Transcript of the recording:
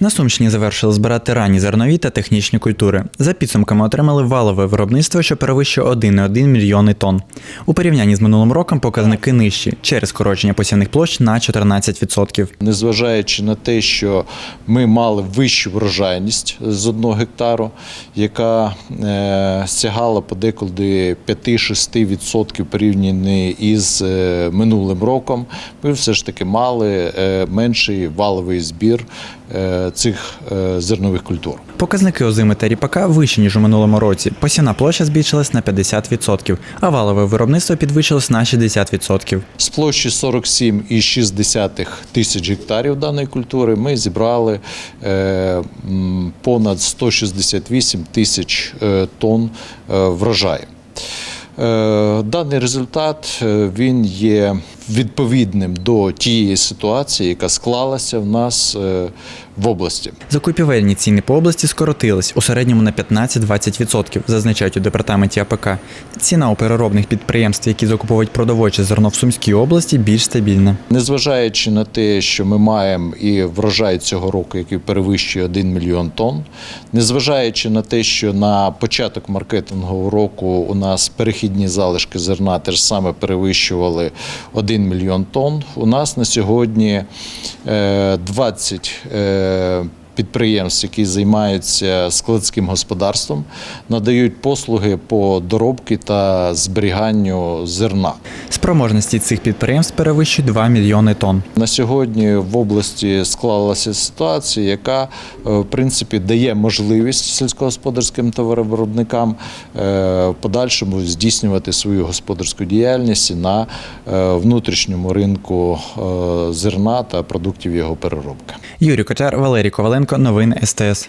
На Сумщині завершили збирати ранні зернові та технічні культури. За підсумками отримали валове виробництво, що перевищує 1,1 мільйони тонн. У порівнянні з минулим роком показники нижчі через скорочення посівних площ на 14%. Незважаючи на те, що ми мали вищу врожайність з одного гектару, яка е, сягала подекуди 5-6% порівняно із е, минулим роком, ми все ж таки мали е, менший валовий збір цих е, зернових культур. Показники озими та ріпака вищі, ніж у минулому році. Посівна площа збільшилась на 50%, а валове виробництво підвищилось на 60%. З площі 47,6 тисяч гектарів даної культури ми зібрали е, понад 168 тисяч е, тонн е, врожаю. Е, Даний результат е, він є відповідним до тієї ситуації, яка склалася в нас е, в області. Закупівельні ціни по області скоротились у середньому на 15-20%, зазначають у департаменті АПК. Ціна у переробних підприємств, які закуповують продовольче зерно в Сумській області, більш стабільна. Незважаючи на те, що ми маємо і врожай цього року, який перевищує 1 мільйон тонн, незважаючи на те, що на початок маркетингового року у нас перехідні залишки зерна теж саме перевищували 1 мільйон тонн, у нас на сьогодні е, 20 É підприємств, які займаються складським господарством, надають послуги по доробці та зберіганню зерна. Спроможності цих підприємств перевищують 2 мільйони тонн. На сьогодні в області склалася ситуація, яка е, в принципі дає можливість сільськогосподарським товаровиробникам е, в подальшому здійснювати свою господарську діяльність на е, внутрішньому ринку зерна та продуктів його переробки. Юрій Котяр, Валерій Коваленко, новини СТС.